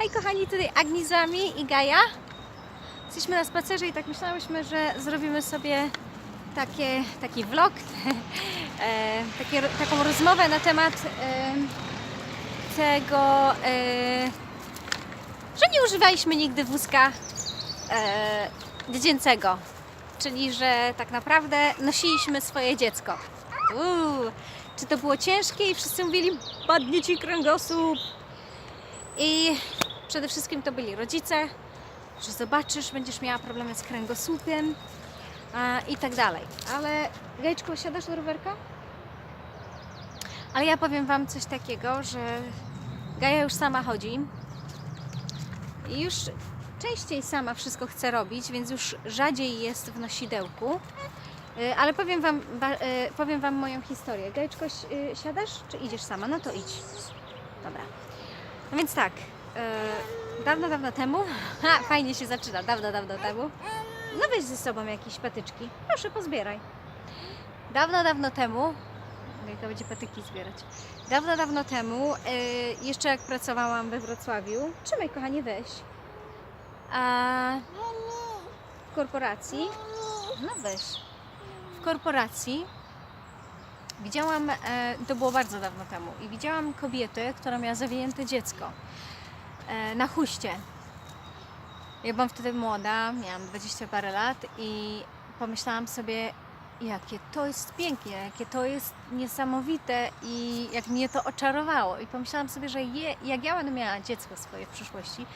Hej kochani, tutaj Agni z Wami i Gaja. Jesteśmy na spacerze i tak myślałyśmy, że zrobimy sobie takie, taki vlog, e, takie, taką rozmowę na temat e, tego, e, że nie używaliśmy nigdy wózka e, dziecięcego. Czyli, że tak naprawdę nosiliśmy swoje dziecko. Uuu, czy to było ciężkie i wszyscy mówili, padnie ci kręgosłup. I przede wszystkim to byli rodzice, że zobaczysz, będziesz miała problemy z kręgosłupiem a, i tak dalej. Ale Gajczko, siadasz do rowerka? Ale ja powiem Wam coś takiego, że Gaja już sama chodzi i już częściej sama wszystko chce robić, więc już rzadziej jest w nosidełku. Y, Ale powiem wam, y, powiem wam moją historię. Gajczko, y, siadasz czy idziesz sama? No to idź. Dobra. No więc tak, y, dawno, dawno temu, ha, fajnie się zaczyna, dawno, dawno temu, no weź ze sobą jakieś patyczki, proszę pozbieraj. Dawno, dawno temu, Gajka będzie patyki zbierać, dawno, dawno temu, y, jeszcze jak pracowałam we Wrocławiu, trzymaj kochanie, weź, a w korporacji, no weź, w korporacji widziałam, e, to było bardzo dawno temu, i widziałam kobietę, która miała zawinięte dziecko. e, na huście. Ja byłam wtedy młoda, miałam 20 parę lat i pomyślałam sobie, jakie to jest pięknie, jakie to jest niesamowite i jak mnie to oczarowało. I pomyślałam sobie, że je, jak ja będę miała dziecko swoje w przyszłości,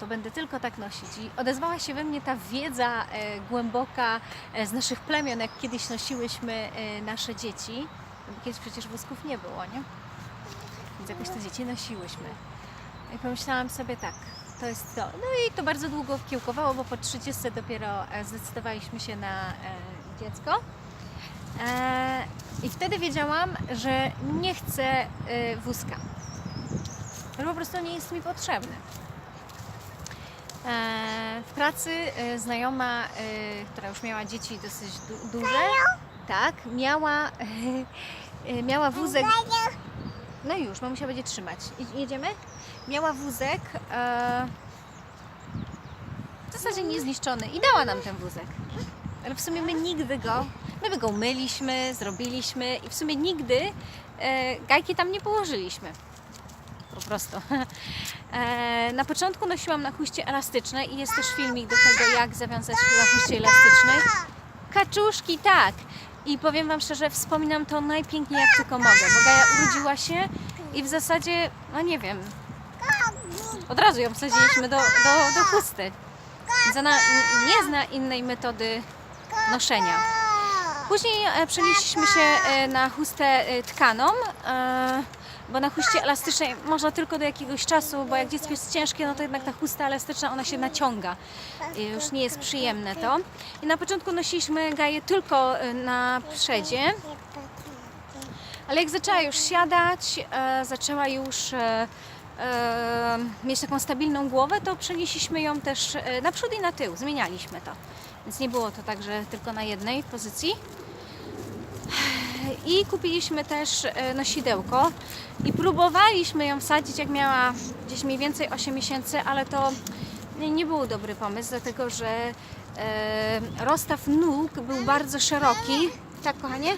to będę tylko tak nosić. I odezwała się we mnie ta wiedza e, głęboka e, z naszych plemion, jak kiedyś nosiłyśmy e, nasze dzieci. Kiedyś przecież wózków nie było, nie? Więc jakoś te dzieci nosiłyśmy. I pomyślałam sobie tak, to jest to. No i to bardzo długo kiełkowało, bo po 30 dopiero e, zdecydowaliśmy się na e, dziecko. E, I wtedy wiedziałam, że nie chcę wózka. Że po prostu nie jest mi potrzebny. W pracy znajoma, która już miała dzieci dosyć du- duże, tak, miała, miała wózek. No już, mamusia będzie trzymać. Jedziemy? Miała wózek e, w zasadzie niezniszczony i dała nam ten wózek. Ale w sumie my nigdy go, my go umyliśmy, zrobiliśmy i w sumie nigdy e, gajki tam nie położyliśmy. Po prostu. E, na początku nosiłam na huście elastyczne i jest też filmik do tego, jak zawiązać na huście elastycznej. Kaczuszki, tak. I powiem Wam szczerze, wspominam to najpiękniej jak tylko mogę, bo Gaja urodziła się i w zasadzie, no nie wiem, od razu ją wsadziliśmy do, do, do chusty. N- nie zna innej metody noszenia. Później e, przenieśliśmy się e, na chustę e, tkaną, bo na chuście elastycznej można tylko do jakiegoś czasu, bo jak dziecko jest ciężkie, no to jednak ta chusta elastyczna, ona się naciąga. Już nie jest przyjemne to. I na początku nosiliśmy gaję tylko na przedzie, ale jak zaczęła już siadać, zaczęła już mieć taką stabilną głowę, to przenieśliśmy ją też e, na przód i na tył, zmienialiśmy to. Więc nie było to tak, że tylko na jednej pozycji. I kupiliśmy też e, nosidełko i próbowaliśmy ją wsadzić jak miała gdzieś mniej więcej 8 miesięcy, ale to nie, był dobry pomysł, dlatego że rozstaw nóg był bardzo szeroki. Tak, kochanie?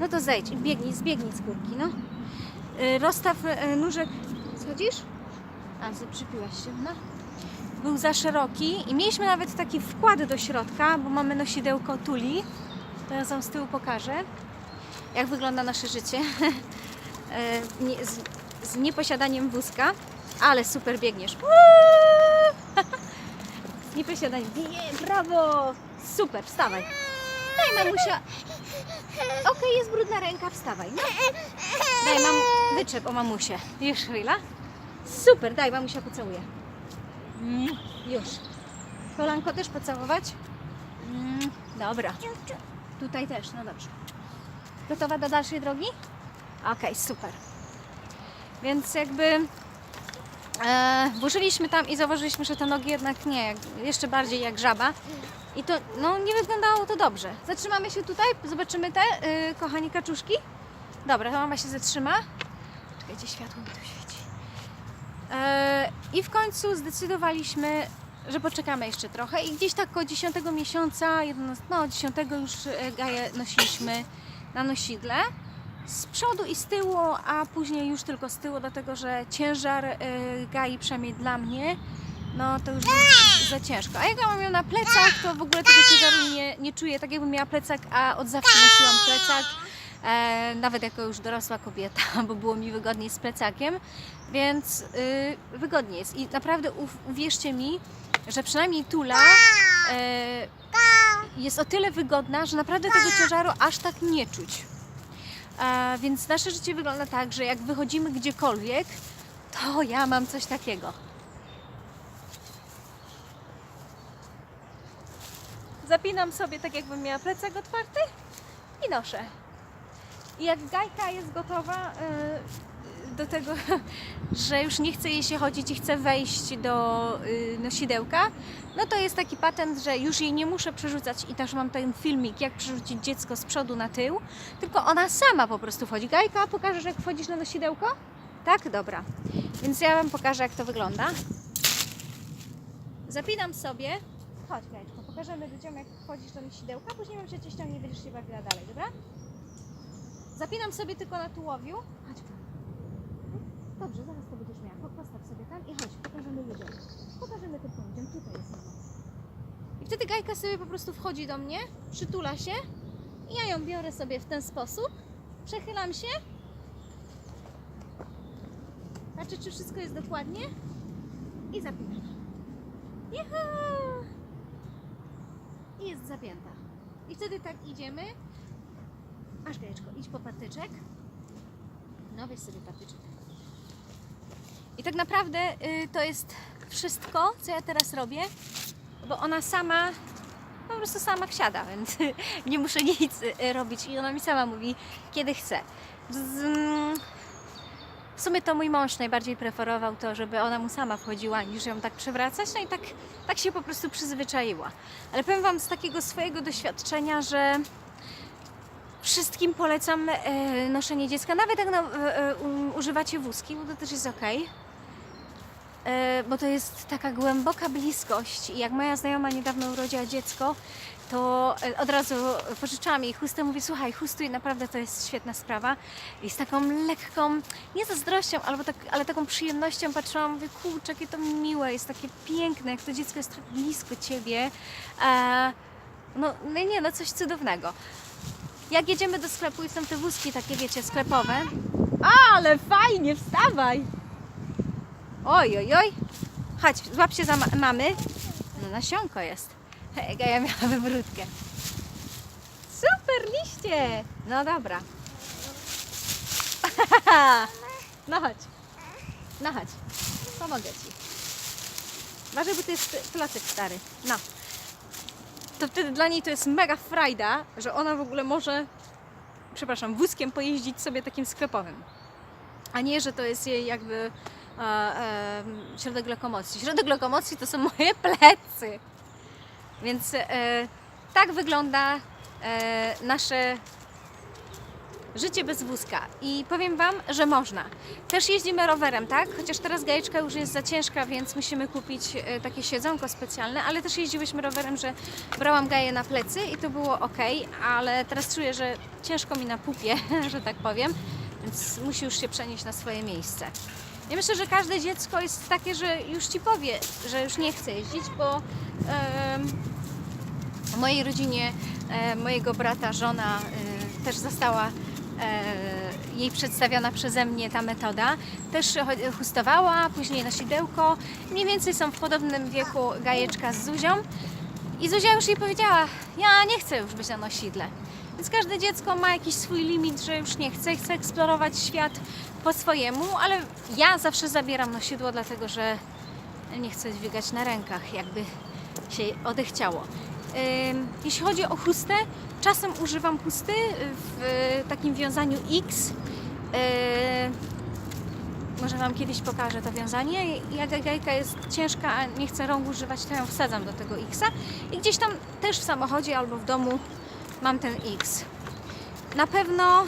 No to zejdź, biegnij, zbiegnij z górki, no. E, rozstaw nóżek... Schodzisz? A, przypiłaś się, no. Był za szeroki i mieliśmy nawet taki wkład do środka, bo mamy nosidełko tuli. Teraz wam z tyłu pokażę, jak wygląda nasze życie E, z, z nieposiadaniem wózka, ale super biegniesz. Z nieposiadaniem. Nie, brawo! Super, wstawaj. Daj mamusia. Okej, jest brudna ręka, wstawaj. No. Daj mam, wyczep o mamusię. Już chwila. Super, daj mamusia pocałuję. Mm, Już. Kolanko też pocałować? Dobra. Tutaj też, no dobrze. Gotowa do dalszej drogi? Okej, super. Więc jakby e, włożyliśmy tam i zauważyliśmy, że te nogi jednak nie, jeszcze bardziej jak żaba. I to no, nie wyglądało to dobrze. Zatrzymamy się tutaj, zobaczymy te, y, kochani kaczuszki. Dobra, to mama się zatrzyma. Czekajcie, światło mi tu świeci. E, I w końcu zdecydowaliśmy, że poczekamy jeszcze trochę i gdzieś tak około 10 miesiąca, 11, no 10 już e, Gaję nosiliśmy na nosidle. Z przodu i z tyłu, a później już tylko z tyłu, dlatego że ciężar e, Gai, przynajmniej dla mnie, no to już za ciężko. A jak ja mam ją na plecach, to w ogóle tego ciężaru nie, nie czuję, tak jakbym miała plecak, a od zawsze nosiłam plecak, e, nawet jako już dorosła kobieta, bo było mi wygodniej z plecakiem, więc y, wygodnie jest. I naprawdę uw- uwierzcie mi, że przynajmniej Tula e, jest o tyle wygodna, że naprawdę tego ciężaru aż tak nie czuć. E, więc nasze życie wygląda tak, że jak wychodzimy gdziekolwiek, to ja mam coś takiego. Zapinam sobie tak, jakbym miała plecak otwarty i noszę. I jak gajka jest gotowa e, do tego, że już nie chce jej się chodzić i chce wejść do y, nosidełka, no to jest taki patent, że już jej nie muszę przerzucać i też mam ten filmik, jak przerzucić dziecko z przodu na tył, tylko ona sama po prostu wchodzi. Gajka, pokażesz jak wchodzisz na nosidełko? Tak? Dobra. Więc ja Wam pokażę jak to wygląda. Zapinam sobie. Chodź Gajczko, pokażemy ludziom jak wchodzisz do nosidełka, później Wam się cię i będziesz się bawiła dalej, dobra? Zapinam sobie tylko na tułowiu. Chodź. Dobrze, zaraz to będziesz miała. Postaw sobie tam i chodź, pokażemy ludziom. Pokażemy tylko ludziom, tutaj jest ona. I wtedy Gajka sobie po prostu wchodzi do mnie, przytula się i ja ją biorę sobie w ten sposób, przechylam się, patrzę czy wszystko jest dokładnie i zapinam. Juhu! I jest zapięta. I wtedy tak idziemy. Aż Gajeczko, idź po patyczek. No weź sobie patyczek. I tak naprawdę y, to jest wszystko, co ja teraz robię, bo ona sama, po prostu sama wsiada, więc nie muszę nic y, robić i ona mi sama mówi, kiedy chce. W sumie to mój mąż najbardziej preferował to, żeby ona mu sama wchodziła, niż ją tak przewracać, no i tak, tak się po prostu przyzwyczaiła. Ale powiem Wam z takiego swojego doświadczenia, że wszystkim polecam e, noszenie dziecka, nawet jak no, e, e, używacie wózki, bo to też jest ok. E, bo to jest taka głęboka bliskość. I jak moja znajoma niedawno urodziła dziecko, to e, od razu pożyczałam jej chustę. Mówię, słuchaj, chustuj, naprawdę to jest świetna sprawa. I z taką lekką, nie zazdrością, albo tak, ale taką przyjemnością patrzyłam, mówię, kurczę, jakie to miłe, jest takie piękne, jak to dziecko jest tak blisko ciebie. E, no, no nie, no coś cudownego. Jak jedziemy do sklepu i są te wózki takie, wiecie, sklepowe. Ale fajnie, wstawaj! Oj, oj, oj. Chodź, złap się za ma- mamy. No nasionko jest. Hej, ja miała wywrótkę. Super liście! No dobra. No chodź. No chodź. Pomogę Ci. Uważaj, bo to jest klocek stary. No. To wtedy dla niej to jest mega frajda, że ona w ogóle może, przepraszam, wózkiem pojeździć sobie takim sklepowym. A nie, że to jest jej jakby e, e, środek lokomocji. Środek lokomocji to są moje plecy. Więc e, tak wygląda e, nasze życie bez wózka. I powiem Wam, że można. Też jeździmy rowerem, tak? Chociaż teraz gajeczka już jest za ciężka, więc musimy kupić e, takie siedzonko specjalne, ale też jeździłyśmy rowerem, że brałam gaję na plecy i to było ok, ale teraz czuję, że ciężko mi na pupie, że tak powiem, więc musi już się przenieść na swoje miejsce. Ja myślę, że każde dziecko jest takie, że już Ci powie, że już nie chce jeździć, bo em, w mojej rodzinie e, mojego brata żona e, też została jej przedstawiona przeze mnie ta metoda. Też chustowała, później nosidełko. Mniej więcej są w podobnym wieku Gajeczka z Zuzią. I Zuzia już jej powiedziała, ja nie chcę już być na nosidle. Więc każde dziecko ma jakiś swój limit, że już nie chce, chce eksplorować świat po swojemu, ale ja zawsze zabieram nosidło, dlatego że nie chcę dźwigać na rękach, jakby się odechciało. Jeśli chodzi o chustę, czasem używam chusty w takim wiązaniu X. Może Wam kiedyś pokażę to wiązanie. Jak gajka jest ciężka, a nie chcę rąk używać, to ją wsadzam do tego X-a. I gdzieś tam też w samochodzie albo w domu mam ten X. Na pewno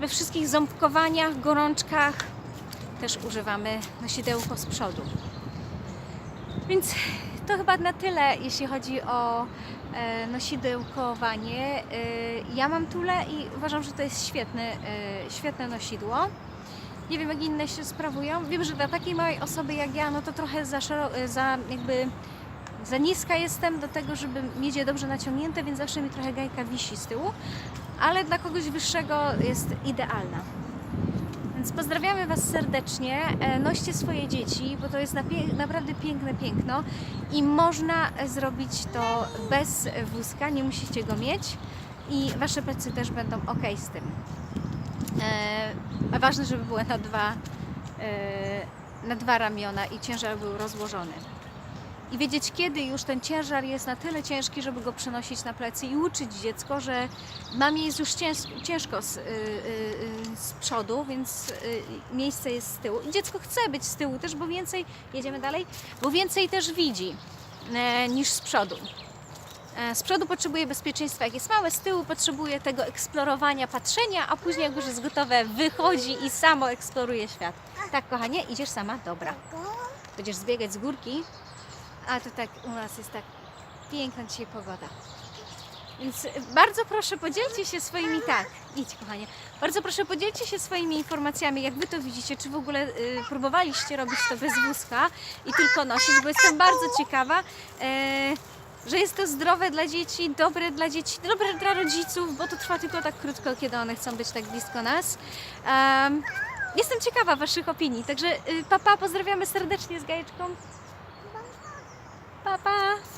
we wszystkich ząbkowaniach, gorączkach też używamy nosidełko z przodu. Więc to chyba na tyle, jeśli chodzi o e. E, ja mam tule i uważam, że to jest świetne, e, świetne nosidło. Nie wiem, jak inne się sprawują. Wiem, że dla takiej małej osoby jak ja, no to trochę za, e, za jakby za niska jestem do tego, żeby mieć je dobrze naciągnięte, więc zawsze mi trochę gajka wisi z tyłu, ale dla kogoś wyższego jest idealna. Więc pozdrawiamy Was serdecznie. E, Noście swoje dzieci, bo to jest naprawdę piękne piękno i można zrobić to bez wózka, nie musicie go mieć i Wasze plecy też będą ok z tym. E, ważne, żeby były na dwa, e, na dwa ramiona i ciężar był rozłożony. I wiedzieć, kiedy już ten ciężar jest na tyle ciężki, żeby go przenosić na plecy i uczyć dziecko, że mamie jest już cięż- ciężko z, y, y, z przodu, więc y, miejsce jest z tyłu. I dziecko chce być z tyłu też, bo więcej, jedziemy dalej, bo więcej też widzi e, niż z przodu. E, Z przodu potrzebuje bezpieczeństwa, jak jest małe, z tyłu potrzebuje tego eksplorowania, patrzenia, a później jak już jest gotowe, wychodzi i samo eksploruje świat. Tak, kochanie, idziesz sama? Dobra. Będziesz zbiegać z górki, a to tak u nas jest tak piękna dzisiaj pogoda. Więc bardzo proszę podzielcie się swoimi, tak, idź kochanie, bardzo proszę podzielcie się swoimi informacjami, jak Wy to widzicie, czy w ogóle y, próbowaliście robić to bez wózka i tylko nosić, bo jestem bardzo ciekawa, e, że jest to zdrowe dla dzieci, dobre dla dzieci, dobre dla rodziców, bo to trwa tylko tak krótko, kiedy one chcą być tak blisko nas. Em, jestem ciekawa Waszych opinii, także y, papa, pozdrawiamy serdecznie z Gajeczką. Pa, pa.